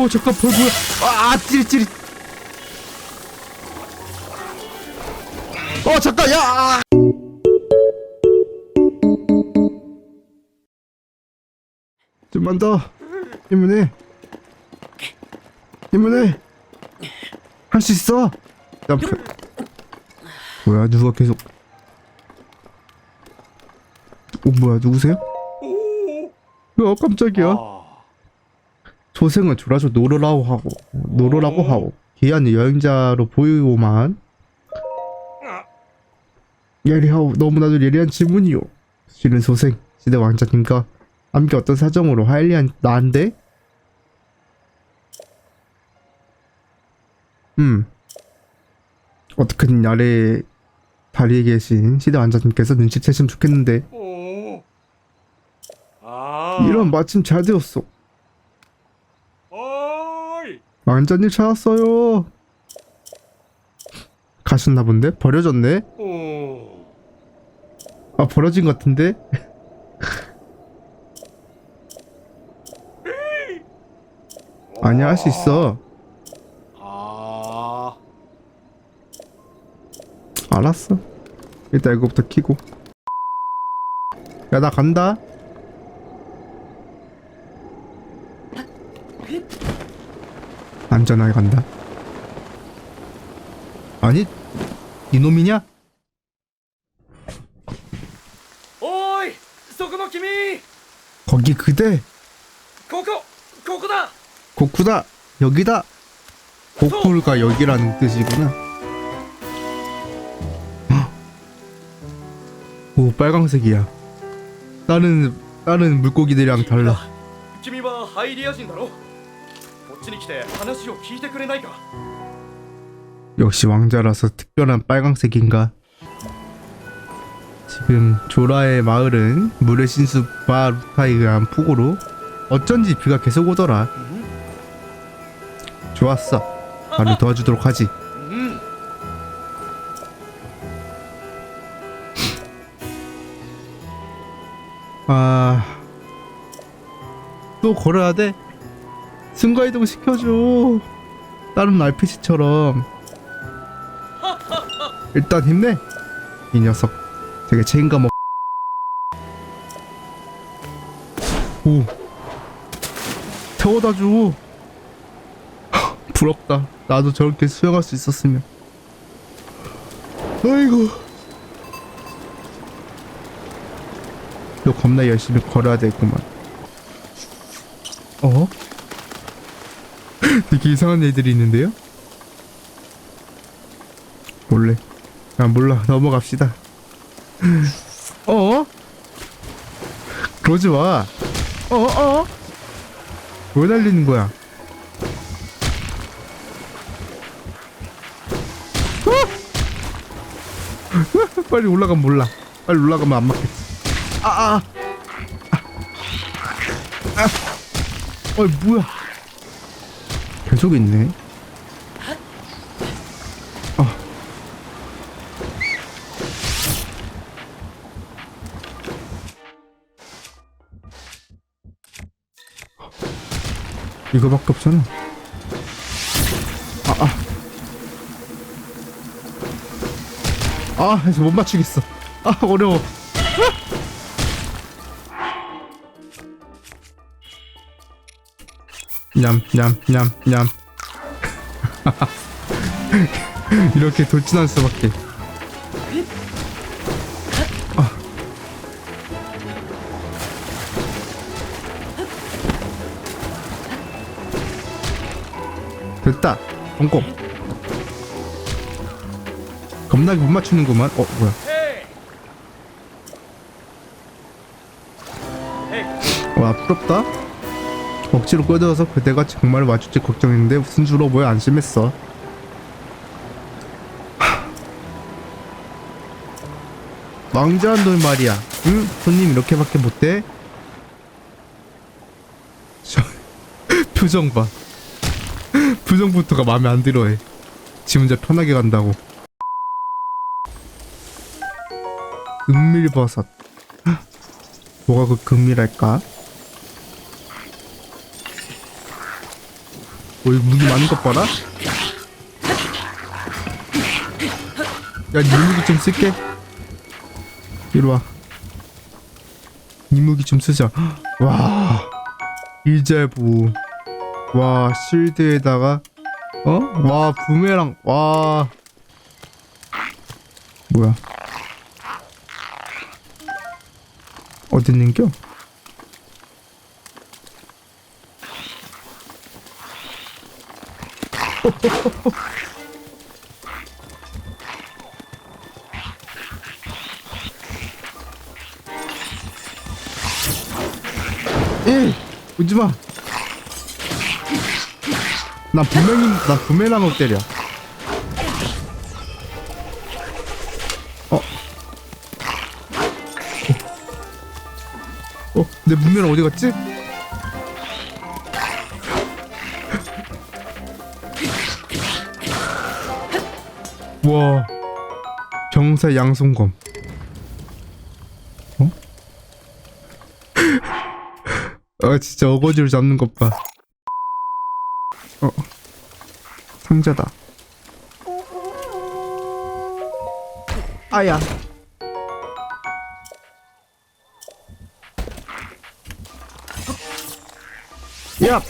어 잠깐 벌 뭐야 아, 아 찌릿찌릿. 어 잠깐 야 아. 좀만 더. 힘을 힘을 할수 있어? 야 표... 뭐야 누가 계속. 어 뭐야 누구세요? 어 깜짝이야 조생은 졸아서 노르라고 하고 노르라고 하고 기한이 여행자로 보이고만 예리하오 너무나도 예리한 질문이오. 실은 소생 시대 왕자님과 함께 어떤 사정으로 하일리한 나인데? 음. 어떻게든 아래 다리에 계신 시대 왕자님께서 눈치채시면 좋겠는데. 오. 아. 이런 마침 잘 되었어 어이. 왕자님 찾았어요 가셨나 본데? 버려졌네? 오. 아 버려진 것 같은데? 아니야 할 수 있어 아. 알았어 일단 이거부터 키고 야 나 간다 안전하게 간다. 아니, 이놈이냐? 오이, 소그노 키미. 거기 그대. 고고, 고쿠다. 고쿠다. 여기다. 고쿠가 여기라는 뜻이구나. 어? 오, 빨강색이야. 다른 다른 물고기들이랑 달라. 김이바 하이리아신다로. っちに来て話を聞いてくれないか 역시 왕자라서 특별한 빨강색인가 지금 조라의 마을은 물의 신수 바루타에 의한 폭우로 어쩐지 비가 계속 오더라 좋았어 바로 도와주도록 하지 うん。 아... 또 걸어야 돼? 순간이동 시켜줘. 다른 RPG처럼. 일단 힘내. 이 녀석. 되게 책임감 없... 오. 태워다 줘 부럽다. 나도 저렇게 수영할 수 있었으면. 아이고. 너 겁나 열심히 걸어야 되겠구만. 어? 되게 이상한 애들이 있는데요? 몰래. 아 몰라 넘어갑시다. 어? 그러지 마. 어 어? 왜 날리는 거야? 어? 빨리 올라가면 몰라. 빨리 올라가면 안 맞겠지. 아, 아. 아. 아. 어이, 뭐야. 계속 있네. 아. 이거밖에 없잖아. 아, 아. 아, 해서 못 맞추겠어. 아, 어려워. 냠냠냠냠. 이렇게 돌진할 수밖에. 어. 됐다. 꽁꽁. 겁나게 못 맞추는구만. 어 뭐야? 와 부럽다. 억지로 끌어들여서 그대가 정말 맞출지 걱정했는데 무슨 줄로 뭐야 안심했어 하. 왕자한 돌 말이야 응? 손님 이렇게밖에 못돼? 저 표정 봐 표정부터가 마음에 안 들어해 지 혼자 편하게 간다고 은밀버섯 헉, 뭐가 그 금밀할까? 어, 이 무기 많은 것 봐라. 야, 니 무기 좀 쓸게. 이리 와. 니 무기 좀 쓰자. 와, 일제부. 와, 실드에다가, 어? 와, 부메랑, 와. 뭐야? 어디 있는겨? 에 오지마 나 분명히 나 부메랑으로 때려 어? 어? 내 부메랑 어디 갔지? 와 병사 양손검. 어? 아 진짜 어거지로 잡는 것봐. 어 상자다. 아야. 야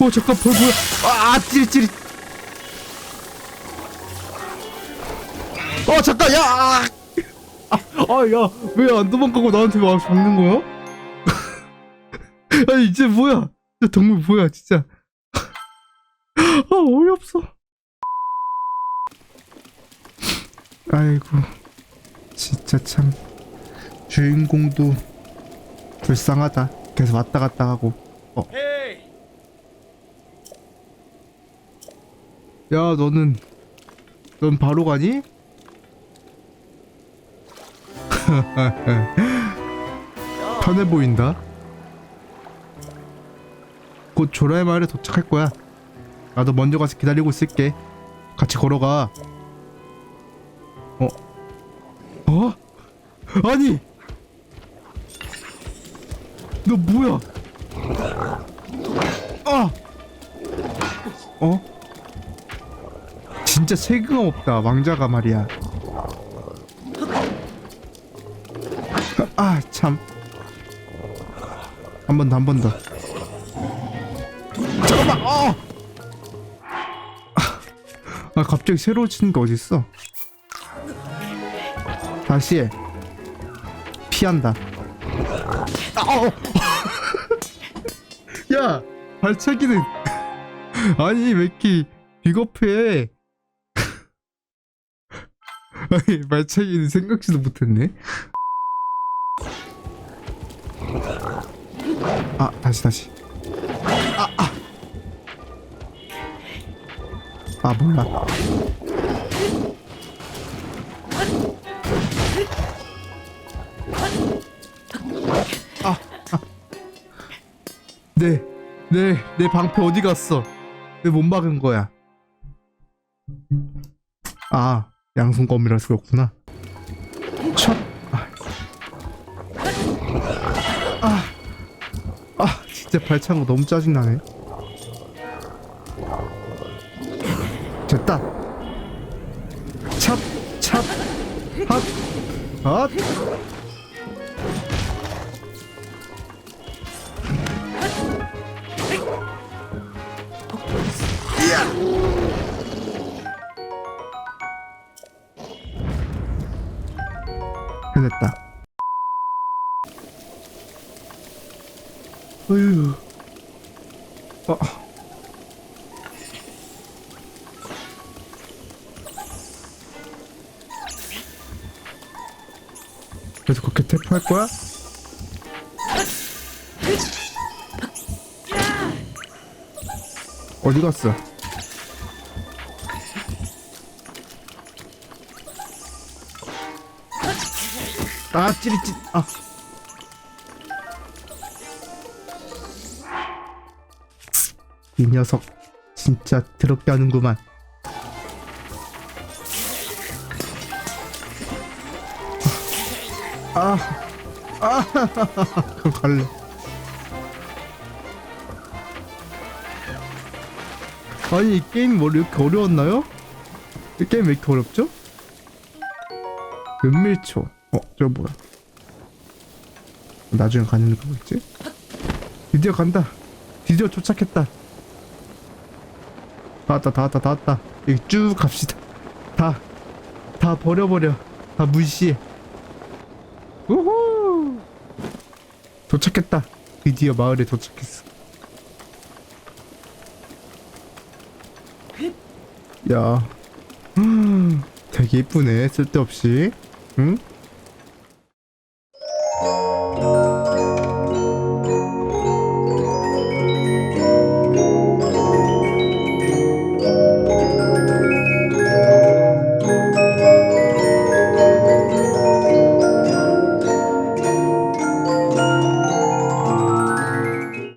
어 잠깐 벌 뭐야 아 찌릿찌릿. 어 잠깐 야 아야 왜 안 도망가고 나한테 막 죽는 거야? 아니 이제 뭐야? 저 동물 뭐야 진짜? 아 어이없어. 아이고 진짜 참. 주인공도 불쌍하다. 계속 왔다 갔다 하고. へ 야 너는 넌 바로 가니? 편해 보인다. 곧 조라의 마을에 도착할 거야. 나도 먼저 가서 기다리고 있을게. 같이 걸어가. 어? 어? 아니! 너 뭐야? 아! 어? 진짜 세금 없다 왕자가 말이야. 아 참. 한 번 더 한 번더. 잠깐만 어! 아 갑자기 새로 치는 게 어딨어? 다시 해. 피한다. 아, 어! 야 발차기는 아니 왜 이렇게 비겁해 말차기는 생각지도 못했네. 아 다시 다시. 아 아. 아 몰라. 아, 네, 네, 내 방패 어디 갔어? 왜 못 막은 거야? 아, 양손검이라서 그렇구나. 첫, 아, 아, 아, 진짜 발차는 거 너무 짜증나네. 됐다. 찹, 찹, 핫, 핫. 해냈다. 어휴. 어. 그래서 그렇게 태포할 거야? 어디 갔어? 아 찌릿찌릿 아 이 녀석 진짜 더럽게 하는구만 아, 아, 그럼 갈래. 아니 이 게임 뭐 이렇게 어려웠나요? 이 게임 왜 이렇게 어렵죠? 은밀초. 어, 저 뭐야? 나중에 가는 거겠지? 드디어 간다. 드디어 도착했다. 다 왔다, 다 왔다, 다 왔다. 여기 쭉 갑시다. 다, 다 버려버려. 다 무시해. 우후! 도착했다. 드디어 마을에 도착했어. 야, 음, 되게 이쁘네. 쓸데없이. 응?